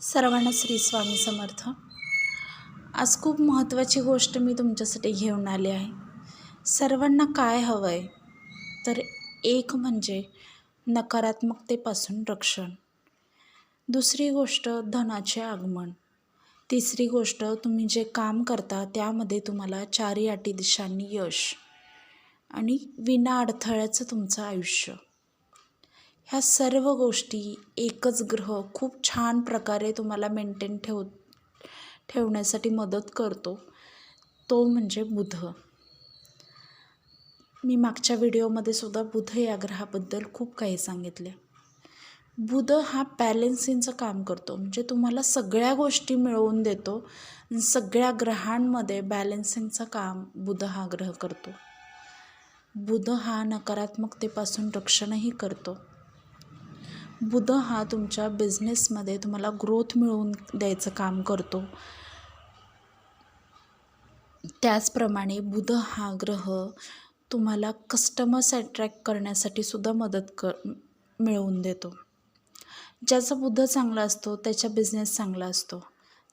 सर्वांना श्री स्वामी समर्थ. आज खूप महत्त्वाची गोष्ट मी तुमच्यासाठी घेऊन आली आहे. सर्वांना काय हवं आहे तर एक म्हणजे नकारात्मकतेपासून रक्षण. दुसरी गोष्ट धनाचे आगमन. तिसरी गोष्ट तुम्ही जे काम करता त्यामध्ये तुम्हाला चारी आटी दिशांनी यश आणि विना अडथळ्याचं तुमचं आयुष्य. ह्या सर्व गोष्टी एकच ग्रह खूप छान प्रकारे तुम्हाला मेंटेन ठेव ठेवण्यासाठी मदत करतो. तो म्हणजे बुध. मी मागच्या व्हिडिओमध्ये सुद्धा बुध या ग्रहाबद्दल खूप काही सांगितले. बुध हा बॅलेन्सिंगचं काम करतो. म्हणजे तुम्हाला सगळ्या गोष्टी मिळवून देतो सगळ्या ग्रहांमध्ये बॅलेन्सिंगचं काम बुध हा ग्रह करतो. बुध हा नकारात्मकतेपासून रक्षणही करतो. बुध हा तुमच्या बिझनेसमध्ये तुम्हाला ग्रोथ मिळवून द्यायचं काम करतो. त्याचप्रमाणे बुध हा ग्रह तुम्हाला कस्टमर्स अट्रॅक्ट करण्यासाठी सुद्धा मदत क मिळवून देतो. ज्याचा बुद्ध चांगला असतो त्याचा बिझनेस चांगला असतो.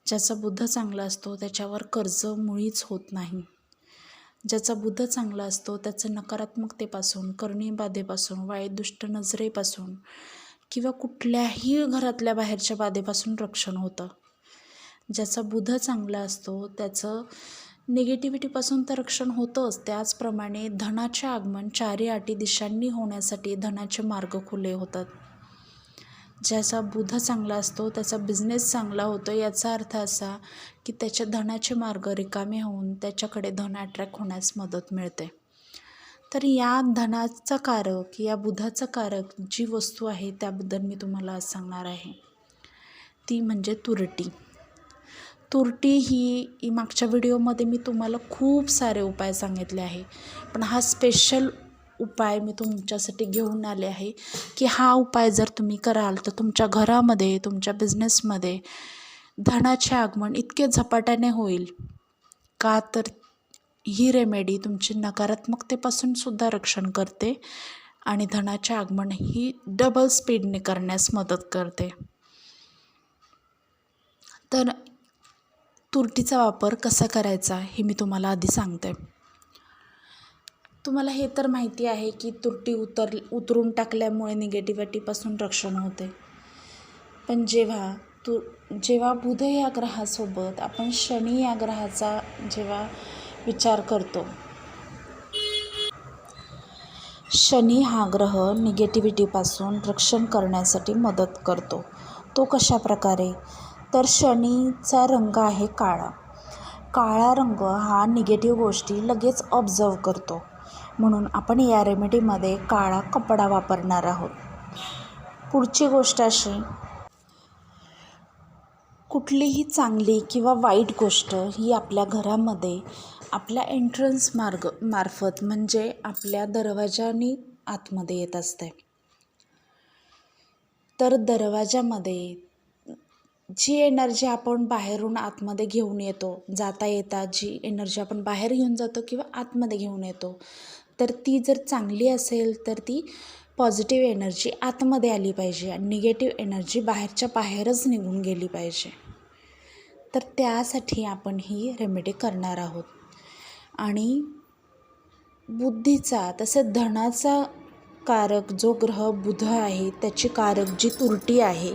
ज्याचा बुद्ध चांगला असतो त्याच्यावर कर्ज मुळीच होत नाही. ज्याचा बुद्ध चांगला असतो त्याचं नकारात्मकतेपासून करणीबाधेपासून वाईट दुष्ट नजरेपासून किंवा कुठल्याही घरातल्या बाहेरच्या बाधेपासून रक्षण होतं. ज्याचा बुध चांगला असतो त्याचं निगेटिव्हिटीपासून तर रक्षण होतंच. त्याचप्रमाणे धनाचे आगमन चारी आटी दिशांनी होण्यासाठी धनाचे मार्ग खुले होतात. ज्याचा बुध चांगला असतो त्याचा बिझनेस चांगला होतो याचा अर्थ असा की त्याच्या धनाचे मार्ग रिकामे होऊन त्याच्याकडे धन अट्रॅक्ट होण्यास मदत मिळते. तर या धनाचा कारक या बुधाचा कारक जी वस्तू आहे त्याबद्दल मी तुम्हाला आज सांगणार आहे. ती म्हणजे तुरटी. तुरटी ही मागच्या व्हिडिओमध्ये मी तुम्हाला खूप सारे उपाय सांगितले आहे. पण हा स्पेशल उपाय मी तुमच्यासाठी घेऊन आले आहे की हा उपाय जर तुम्ही कराल तर तुमच्या घरामध्ये तुमच्या बिझनेसमध्ये धनाचे आगमन इतके झपाट्याने होईल. का तर ही रेमेडी तुमची नकारात्मकतेपासून सुद्धा रक्षण करते आणि धनाचे आगमन ही डबल स्पीडने करण्यास मदत करते. तर तुरटीचा वापर कसा करायचा हे मी तुम्हाला आधी सांगते. तुम्हाला हे तर माहिती आहे की तुरटी उतर उतरून टाकल्यामुळे निगेटिव्हिटीपासून रक्षण होते. पण जेव्हा तु जेव्हा बुध या ग्रहासोबत आपण शनी या ग्रहाचा जेव्हा विचार करतो. शनी हा ग्रह निगेटिव्हिटीपासून रक्षण करण्यासाठी मदत करतो. तो कशा प्रकारे? तर शनीचा रंग आहे काळा. काळा रंग हा निगेटिव्ह गोष्टी लगेच ऑब्झर्व करतो. म्हणून आपण या रेमेडीमध्ये काळा कपडा वापरणार आहोत. पुढची गोष्ट अशी कुठलीही चांगली किंवा वाईट गोष्ट ही आपल्या घरामध्ये आपल्या एंट्रन्स मार्ग मार्फत म्हणजे आपल्या दरवाजाने आतमध्ये येत असते. तर दरवाजामध्ये जी एनर्जी आपण बाहेरून आतमध्ये घेऊन येतो जाता येता जी एनर्जी आपण बाहेर घेऊन जातो किंवा आतमध्ये घेऊन येतो तर ती जर चांगली असेल तर ती पॉझिटिव्ह एनर्जी आतमध्ये आली पाहिजे आणि निगेटिव्ह एनर्जी बाहेरच्या बाहेरच निघून गेली पाहिजे. तर त्यासाठी आपण ही रेमेडी करणार आहोत. आणि बुद्धीचा तसेच धनाचा कारक जो ग्रह बुध आहे त्याची कारक जी तुरटी आहे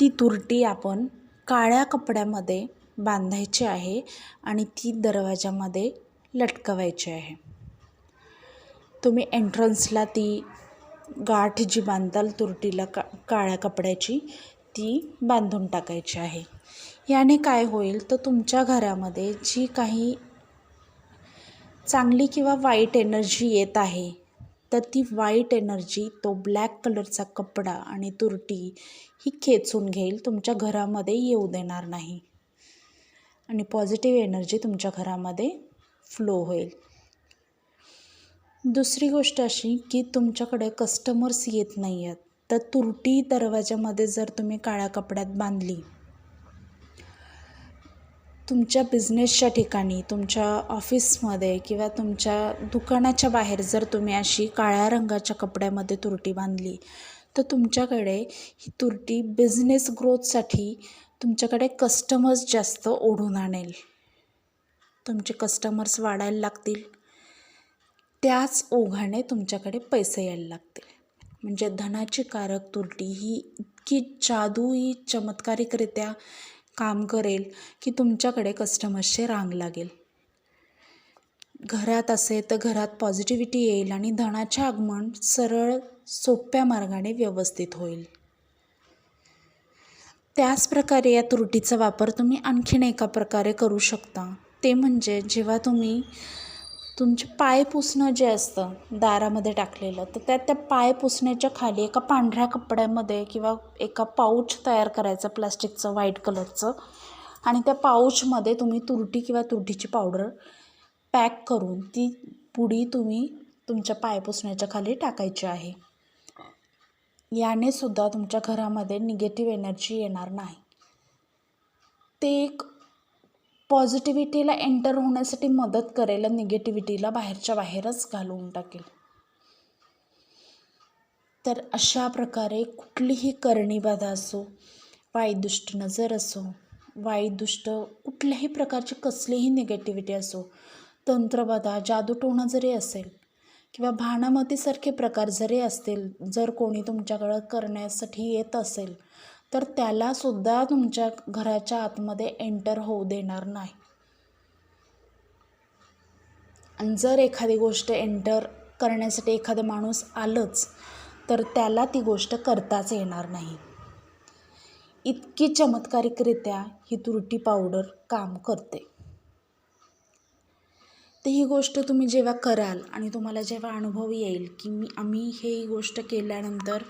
ती तुरटी आपण काळ्या कपड्यामध्ये बांधायची आहे आणि ती दरवाजामध्ये लटकवायची आहे. तुम्ही एंट्रन्सला ती गाठ जी बांधाल तुरटीला का काळ्या कपड्याची ती बांधून टाकायची आहे. याने काय होईल? तर तुमच्या घरामध्ये जी काही चांगली किंवा वाईट एनर्जी येत आहे तर ती वाईट एनर्जी तो ब्लॅक कलरचा कपडा आणि तुरटी ही खेचून घेईल तुमच्या घरामध्ये येऊ देणार नाही. आणि पॉझिटिव्ह एनर्जी तुमच्या घरामध्ये फ्लो होईल. दुसरी गोष्ट अशी की तुमच्याकडे कस्टमर्स येत नाही आहेत तर तुरटी दरवाजामध्ये जर तुम्ही काळ्या कपड्यात बांधली तुमच्या बिझनेसच्या ठिकाणी तुमच्या ऑफिसमध्ये किंवा तुमच्या दुकानाच्या बाहेर जर तुम्ही अशी काळ्या रंगाच्या कपड्यामध्ये तुरटी बांधली तर तुमच्याकडे ही तुरटी बिझनेस ग्रोथसाठी तुमच्याकडे कस्टमर्स जास्त ओढून आणेल. तुमचे कस्टमर्स वाढायला लागतील. त्याच ओघाने तुमच्याकडे पैसे यायला लागतील. म्हणजे धनाची कारक तुरटी ही इतकी जादूई चमत्कारिकरित्या काम करेल की तुमच्याकडे कस्टमर्सचे रांग लागेल. घरात असेल तर घरात पॉझिटिव्हिटी येईल आणि धनाचे आगमन सरळ सोप्या मार्गाने व्यवस्थित होईल. त्याचप्रकारे या त्रुटीचा वापर तुम्ही आणखीन एका प्रकारे करू शकता. ते म्हणजे जेव्हा तुम्ही तुमचे पाय पुसणं जे असतं दारामध्ये टाकलेलं तर त्या त्या पाय पुसण्याच्या खाली एका पांढऱ्या कपड्यामध्ये किंवा एका पाऊच तयार करायचं प्लास्टिकचं व्हाईट कलरचं. आणि त्या पाऊचमध्ये तुम्ही तुरटी किंवा तुरटीची पावडर पॅक करून ती पुडी तुम्ही तुमच्या पाय पुसण्याच्या खाली टाकायची आहे. याने सुद्धा तुमच्या घरामध्ये निगेटिव्ह एनर्जी येणार नाही. ते एक पॉझिटिव्हिटीला एंटर होण्यासाठी मदत करेल निगेटिव्हिटीला बाहेरच्या बाहेरच घालवून टाकेल. तर अशा प्रकारे कुठलीही करणी बाधा असो वाईदुष्ट नजर असो वाईदुष्ट कुठल्याही प्रकारची कसलीही निगेटिव्हिटी असो तंत्रबाधा जादूटोणा जरी असेल किंवा भानामतीसारखे प्रकार जरी असतील जर कोणी तुमच्याकडं करण्यासाठी येत असेल तर त्यालासुद्धा तुमच्या घराच्या आतमध्ये एंटर होऊ देणार नाही. आणि जर एखादी गोष्ट एंटर करण्यासाठी एखादा माणूस आलंच तर त्याला ती गोष्ट करताच येणार नाही. इतकी चमत्कारिकरित्या ही तुरटी पावडर काम करते. तर ही गोष्ट तुम्ही जेव्हा कराल आणि तुम्हाला जेव्हा अनुभव येईल की मी आम्ही हे गोष्ट केल्यानंतर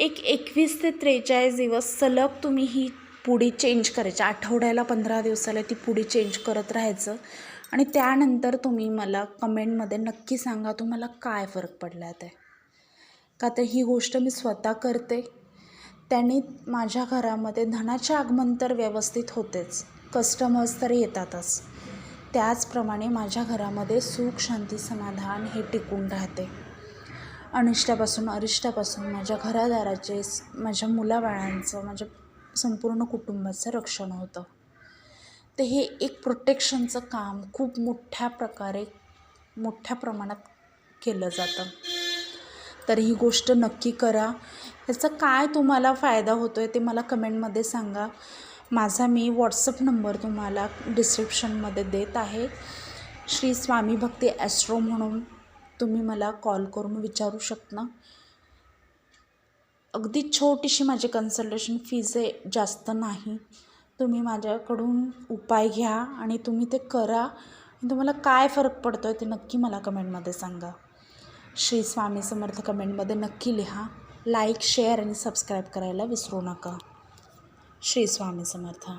एक एकवीस ते त्रेचाळीस दिवस सलग तुम्ही ही पुडी चेंज करायची. आठवड्याला पंधरा दिवसाला ती पुडी चेंज करत राहायचं. आणि त्यानंतर तुम्ही मला कमेंटमध्ये नक्की सांगा तुम्हाला काय फरक पडला ते. का तर ही गोष्ट मी स्वतः करते. त्यांनी माझ्या घरामध्ये धनाचे आगमन तर व्यवस्थित होतेच. कस्टमर्स तर येतातच. त्याचप्रमाणे माझ्या घरामध्ये सुख शांती समाधान हे टिकून राहते. अनिष्टापासून अरिष्टापासून माझ्या घरादाराचे माझ्या मुलाबाळांचं माझ्या संपूर्ण कुटुंबाचं रक्षण होतं. तर हे एक प्रोटेक्शनचं काम खूप मोठ्या प्रकारे मोठ्या प्रमाणात केलं जातं. तर ही गोष्ट नक्की करा. ह्याचा काय तुम्हाला फायदा होतो आहे ते मला कमेंटमध्ये सांगा. माझा मी व्हॉट्सअप नंबर तुम्हाला डिस्क्रिप्शनमध्ये देत आहे. श्री स्वामी भक्ती ॲस्ट्रो म्हणून. तुम्ही मला कॉल करून विचारू शकता? अगदी छोटीशी माझी कन्सल्टेशन फीज आहे जास्त नाही. तुम्ही माझ्याकडून उपाय घ्या आणि तुम्ही ते करा. तुम्हाला काय फरक पडतो आहे ते नक्की मला कमेंटमध्ये सांगा. श्री स्वामी समर्थ कमेंटमध्ये नक्की लिहा. लाईक शेअर आणि सबस्क्राईब करायला विसरू नका. श्री स्वामी समर्थ.